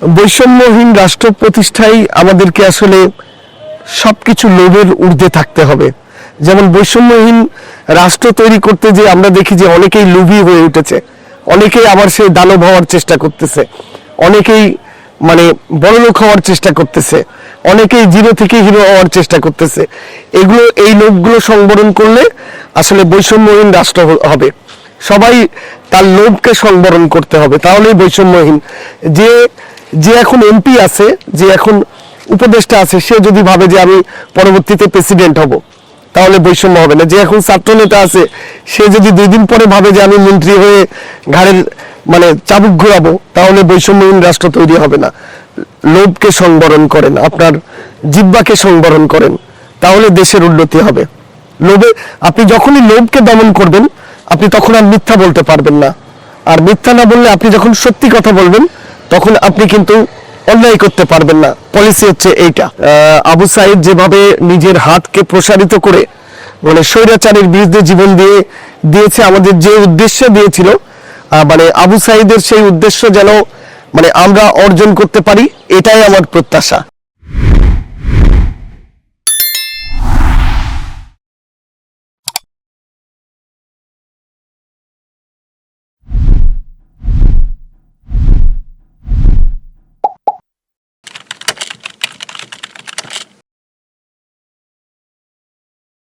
বৈষম্যহীন রাষ্ট্র প্রতিষ্ঠায় আমাদেরকে আসলে সবকিছু লোভের ঊর্ধ্বে থাকতে হবে। যেমন বৈষম্যহীন রাষ্ট্র তৈরি করতে যে আমরা দেখি যে অনেকেই লোভী হয়ে উঠেছে, অনেকেই আবার সে দানব হওয়ার চেষ্টা করতেছে, অনেকেই মানে বড়লোক হওয়ার চেষ্টা করতেছে, অনেকেই জিরো থেকে হিরো হওয়ার চেষ্টা করতেছে। এগুলো, এই লোকগুলো সংবরণ করলে আসলে বৈষম্যহীন রাষ্ট্র হবে। সবাই তার লোভকে সংবরণ করতে হবে। তাহলেই বৈষম্যহীন। যে যে এখন এমপি আছে, যে এখন উপদেষ্টা আছে, সে যদি ভাবে যে আমি পরবর্তীতে প্রেসিডেন্ট হব, তাহলে বৈষম্য হবে না। যে এখন ছাত্র নেতা আছে, সে যদি দুই দিন পরে ভাবে যে আমি মন্ত্রী হয়ে ঘাড়ের মানে চাবুক ঘোরাবো, তাহলে বৈষম্যহীন রাষ্ট্র তৈরি হবে না। লোভকে সংবরণ করেন, আপনার জিব্বাকে সংবরণ করেন, তাহলে দেশের উন্নতি হবে। লোভে, আপনি যখনই লোভকে দমন করবেন, আপনি তখন আর মিথ্যা বলতে পারবেন না। আর মিথ্যা না বললে আপনি যখন সত্যি কথা বলবেন তখন আপনি কিন্তু অন্যায় করতে পারবেন না। পলিসি হচ্ছে এইটা। আবু সাইদ যেভাবে নিজের হাতকে প্রসারিত করে মানে স্বৈরাচারের বিরুদ্ধে জীবন দিয়ে, দিয়েছে, আমাদের যে উদ্দেশ্য দিয়েছিল মানে আবু সাইদের সেই উদ্দেশ্য যেন মানে আমরা অর্জন করতে পারি, এটাই আমার প্রত্যাশা।